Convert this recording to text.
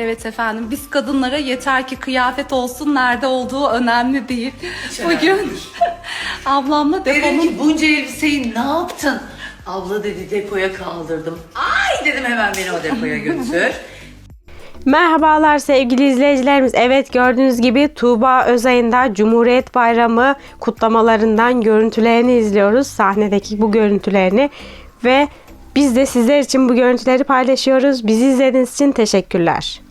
Evet efendim biz kadınlara yeter ki kıyafet olsun nerede olduğu önemli değil. Bugün ablamla Dedim deponun ki bunca elbiseyi ne yaptın? Abla dedi depoya kaldırdım. Ay dedim hemen beni o depoya götür. Merhabalar sevgili izleyicilerimiz. Evet gördüğünüz gibi Tuğba Özay'ın Cumhuriyet Bayramı kutlamalarından görüntülerini izliyoruz. Sahnedeki bu görüntülerini ve biz de sizler için bu görüntüleri paylaşıyoruz. Bizi izlediğiniz için teşekkürler.